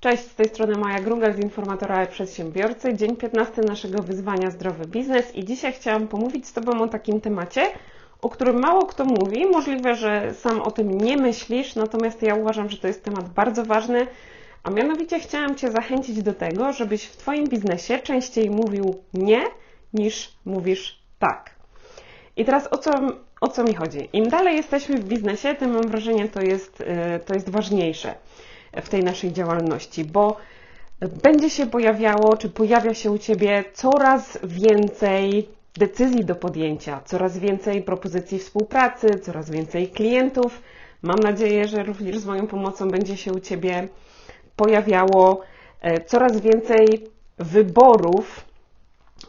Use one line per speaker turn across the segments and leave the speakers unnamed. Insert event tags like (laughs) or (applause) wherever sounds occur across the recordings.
Cześć, z tej strony Maja Grunga z Informatora Przedsiębiorcy. Dzień 15 naszego wyzwania Zdrowy Biznes i dzisiaj chciałam pomówić z Tobą o takim temacie, o którym mało kto mówi. Możliwe, że sam o tym nie myślisz, natomiast ja uważam, że to jest temat bardzo ważny, a mianowicie chciałam Cię zachęcić do tego, żebyś w Twoim biznesie częściej mówił nie niż mówisz tak. I teraz o co, o co mi chodzi? Im dalej jesteśmy w biznesie, tym mam wrażenie, to jest, y, to jest ważniejsze w tej naszej działalności, bo będzie się pojawiało, czy pojawia się u Ciebie coraz więcej decyzji do podjęcia, coraz więcej propozycji współpracy, coraz więcej klientów. Mam nadzieję, że również z moją pomocą będzie się u Ciebie pojawiało e, coraz więcej wyborów,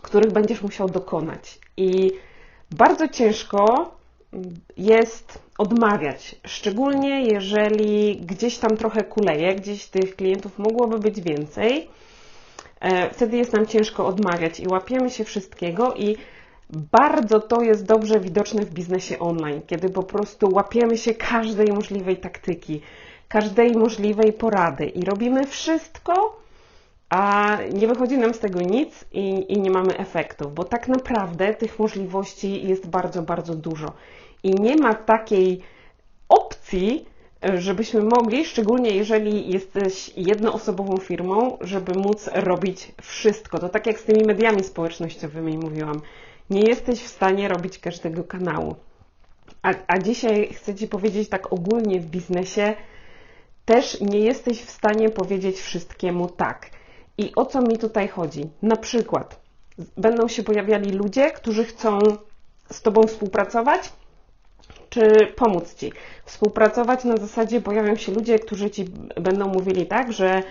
których będziesz musiał dokonać. I bardzo ciężko jest odmawiać, szczególnie jeżeli gdzieś tam trochę kuleje, gdzieś tych klientów mogłoby być więcej. E, wtedy jest nam ciężko odmawiać i łapiemy się wszystkiego i bardzo to jest dobrze widoczne w biznesie online, kiedy po prostu łapiemy się każdej możliwej taktyki, każdej możliwej porady i robimy wszystko, a nie wychodzi nam z tego nic i, i nie mamy efektów, bo tak naprawdę tych możliwości jest bardzo, bardzo dużo. I nie ma takiej opcji, żebyśmy mogli, szczególnie jeżeli jesteś jednoosobową firmą, żeby móc robić wszystko. To tak jak z tymi mediami społecznościowymi mówiłam. Nie jesteś w stanie robić każdego kanału. A, a dzisiaj chcę Ci powiedzieć tak ogólnie w biznesie, też nie jesteś w stanie powiedzieć wszystkiemu tak. I o co mi tutaj chodzi? Na przykład będą się pojawiali ludzie, którzy chcą z Tobą współpracować, czy pomóc Ci. Współpracować na zasadzie pojawią się ludzie, którzy Ci będą mówili tak, że,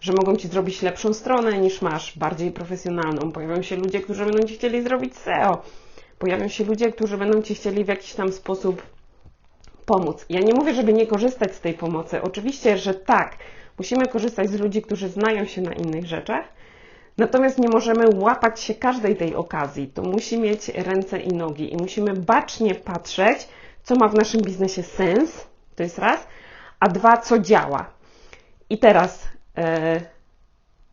że mogą Ci zrobić lepszą stronę niż masz, bardziej profesjonalną. Pojawią się ludzie, którzy będą Ci chcieli zrobić SEO. Pojawią się ludzie, którzy będą Ci chcieli w jakiś tam sposób pomóc. Ja nie mówię, żeby nie korzystać z tej pomocy. Oczywiście, że tak. Musimy korzystać z ludzi, którzy znają się na innych rzeczach, natomiast nie możemy łapać się każdej tej okazji. To musi mieć ręce i nogi i musimy bacznie patrzeć, co ma w naszym biznesie sens, to jest raz, a dwa, co działa. I teraz, e,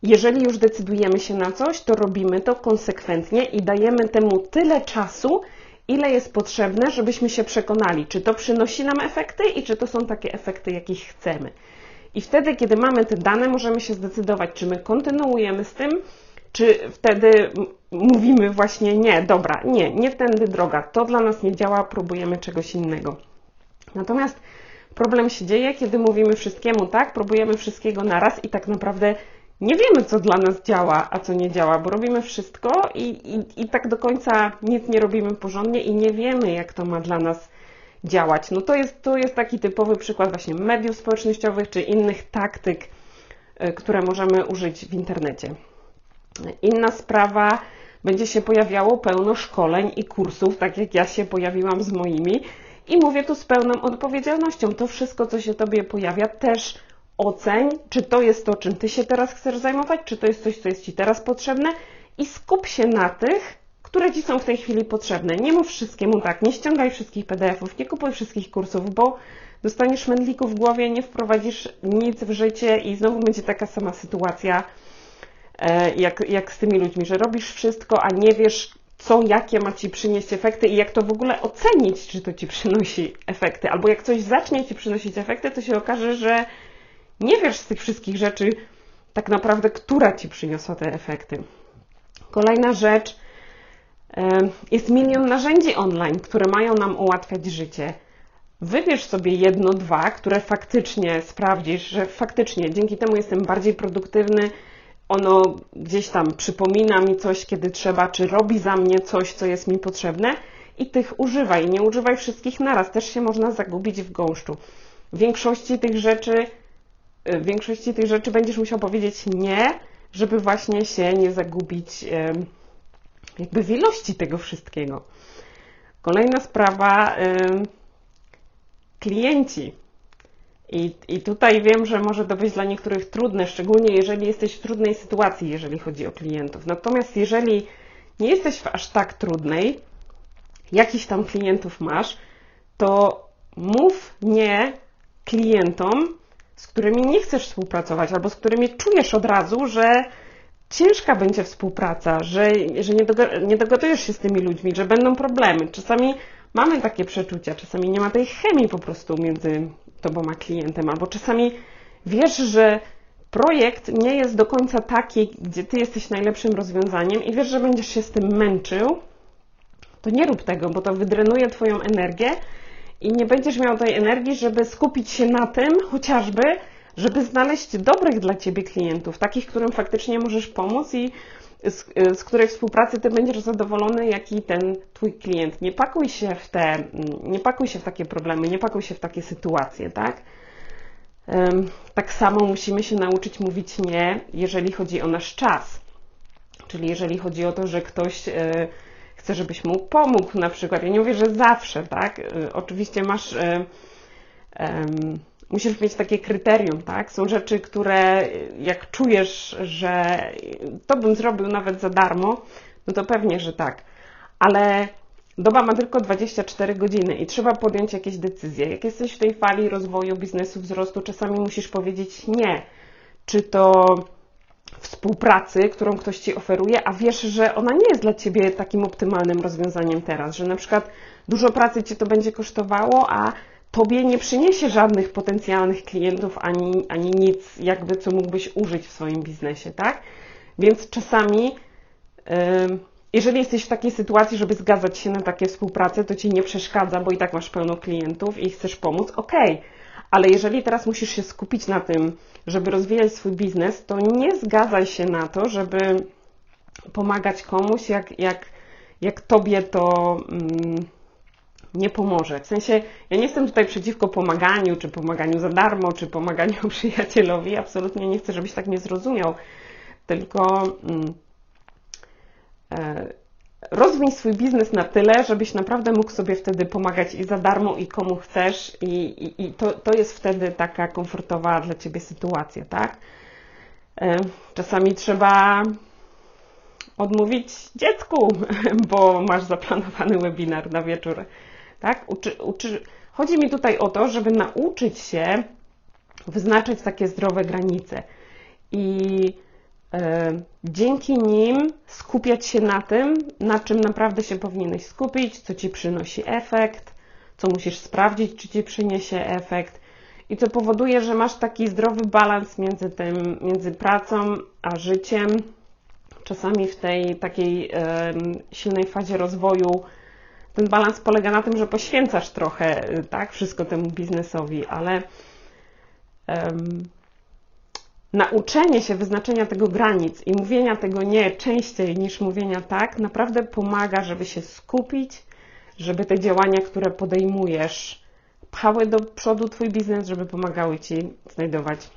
jeżeli już decydujemy się na coś, to robimy to konsekwentnie i dajemy temu tyle czasu, ile jest potrzebne, żebyśmy się przekonali, czy to przynosi nam efekty i czy to są takie efekty, jakich chcemy. I wtedy, kiedy mamy te dane, możemy się zdecydować, czy my kontynuujemy z tym, czy wtedy mówimy właśnie nie, dobra, nie, nie tędy droga, to dla nas nie działa, próbujemy czegoś innego. Natomiast problem się dzieje, kiedy mówimy wszystkiemu tak, próbujemy wszystkiego naraz i tak naprawdę nie wiemy, co dla nas działa, a co nie działa, bo robimy wszystko i, i, i tak do końca nic nie robimy porządnie i nie wiemy, jak to ma dla nas działać. No to jest, to jest taki typowy przykład właśnie mediów społecznościowych czy innych taktyk, y, które możemy użyć w internecie. Inna sprawa, będzie się pojawiało pełno szkoleń i kursów, tak jak ja się pojawiłam z moimi. I mówię tu z pełną odpowiedzialnością. To wszystko, co się Tobie pojawia, też oceń, czy to jest to, czym Ty się teraz chcesz zajmować, czy to jest coś, co jest Ci teraz potrzebne i skup się na tych, które Ci są w tej chwili potrzebne. Nie mów wszystkiemu tak, nie ściągaj wszystkich PDF-ów, nie kupuj wszystkich kursów, bo dostaniesz mędlików w głowie, nie wprowadzisz nic w życie i znowu będzie taka sama sytuacja e, jak, jak z tymi ludźmi, że robisz wszystko, a nie wiesz, co, jakie ma Ci przynieść efekty i jak to w ogóle ocenić, czy to Ci przynosi efekty. Albo jak coś zacznie Ci przynosić efekty, to się okaże, że nie wiesz z tych wszystkich rzeczy tak naprawdę, która Ci przyniosła te efekty. Kolejna rzecz, jest milion narzędzi online, które mają nam ułatwiać życie. Wybierz sobie jedno, dwa, które faktycznie sprawdzisz, że faktycznie dzięki temu jestem bardziej produktywny, ono gdzieś tam przypomina mi coś, kiedy trzeba, czy robi za mnie coś, co jest mi potrzebne i tych używaj. Nie używaj wszystkich naraz, też się można zagubić w gąszczu. W większości tych rzeczy, w większości tych rzeczy będziesz musiał powiedzieć nie, żeby właśnie się nie zagubić jakby w ilości tego wszystkiego. Kolejna sprawa, klienci. I, I tutaj wiem, że może to być dla niektórych trudne, szczególnie jeżeli jesteś w trudnej sytuacji, jeżeli chodzi o klientów. Natomiast jeżeli nie jesteś w aż tak trudnej, jakiś tam klientów masz, to mów nie klientom, z z którymi nie chcesz współpracować, albo z którymi czujesz od razu, że ciężka będzie współpraca, że, że nie, doga nie dogadujesz się z tymi ludźmi, że będą problemy. Czasami mamy takie przeczucia, czasami nie ma tej chemii po prostu między tobą a klientem, albo czasami wiesz, że projekt nie jest do końca taki, gdzie ty jesteś najlepszym rozwiązaniem i wiesz, że będziesz się z tym męczył, to nie rób tego, bo to wydrenuje twoją energię i nie będziesz miał tej energii, żeby skupić się na tym chociażby, żeby znaleźć dobrych dla ciebie klientów, takich, którym faktycznie możesz pomóc i z, z której współpracy ty będziesz zadowolony, jak i ten twój klient. Nie pakuj się w te, nie pakuj się w takie problemy, nie pakuj się w takie sytuacje, tak? Tak samo musimy się nauczyć mówić nie, jeżeli chodzi o nasz czas. Czyli jeżeli chodzi o to, że ktoś e, chce, żebyś mu pomógł, na przykład. Ja nie mówię, że zawsze, tak? E, oczywiście masz. Um, musisz mieć takie kryterium, tak? Są rzeczy, które jak czujesz, że to bym zrobił nawet za darmo, no to pewnie, że tak. Ale doba ma tylko 24 godziny i trzeba podjąć jakieś decyzje. Jak jesteś w tej fali rozwoju biznesu, wzrostu, czasami musisz powiedzieć nie. Czy to współpracy, którą ktoś ci oferuje, a wiesz, że ona nie jest dla ciebie takim optymalnym rozwiązaniem teraz, że na przykład dużo pracy cię to będzie kosztowało, a tobie nie przyniesie żadnych potencjalnych klientów ani, ani nic, jakby co mógłbyś użyć w swoim biznesie, tak? Więc czasami, jeżeli jesteś w takiej sytuacji, żeby zgadzać się na takie współprace, to ci nie przeszkadza, bo i tak masz pełno klientów i chcesz pomóc, ok. Ale jeżeli teraz musisz się skupić na tym, żeby rozwijać swój biznes, to nie zgadzaj się na to, żeby pomagać komuś, jak, jak, jak tobie to. Mm, nie pomoże. W sensie, ja nie jestem tutaj przeciwko pomaganiu, czy pomaganiu za darmo, czy pomaganiu (laughs) przyjacielowi. Absolutnie nie chcę, żebyś tak nie zrozumiał. Tylko mm, e, rozwij swój biznes na tyle, żebyś naprawdę mógł sobie wtedy pomagać i za darmo, i komu chcesz, i, i, i to, to jest wtedy taka komfortowa dla ciebie sytuacja, tak? E, czasami trzeba odmówić dziecku, (laughs) bo masz zaplanowany webinar na wieczór tak? Uczy, uczy... Chodzi mi tutaj o to, żeby nauczyć się wyznaczyć takie zdrowe granice i e, dzięki nim skupiać się na tym, na czym naprawdę się powinieneś skupić, co ci przynosi efekt, co musisz sprawdzić, czy ci przyniesie efekt i co powoduje, że masz taki zdrowy balans między tym, między pracą a życiem. Czasami w tej takiej silnej fazie rozwoju ten balans polega na tym, że poświęcasz trochę, y, tak, wszystko temu biznesowi, ale um, nauczenie się wyznaczenia tego granic i mówienia tego nie częściej niż mówienia tak, naprawdę pomaga, żeby się skupić, żeby te działania, które podejmujesz, pchały do przodu Twój biznes, żeby pomagały Ci znajdować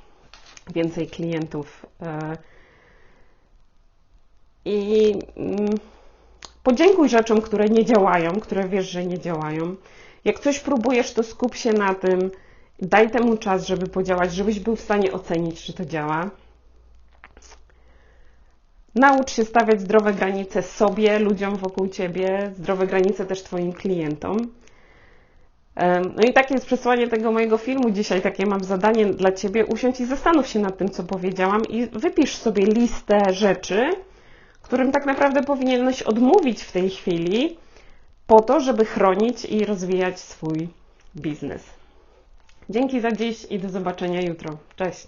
więcej klientów. E, I mm, Podziękuj rzeczom, które nie działają, które wiesz, że nie działają. Jak coś próbujesz, to skup się na tym, daj temu czas, żeby podziałać, żebyś był w stanie ocenić, czy to działa. Naucz się stawiać zdrowe granice sobie, ludziom wokół ciebie, zdrowe granice też Twoim klientom. No i takie jest przesłanie tego mojego filmu dzisiaj. Takie mam zadanie dla Ciebie. Usiądź i zastanów się nad tym, co powiedziałam i wypisz sobie listę rzeczy, którym tak naprawdę powinieneś odmówić w tej chwili, po to, żeby chronić i rozwijać swój biznes. Dzięki za dziś i do zobaczenia jutro. Cześć!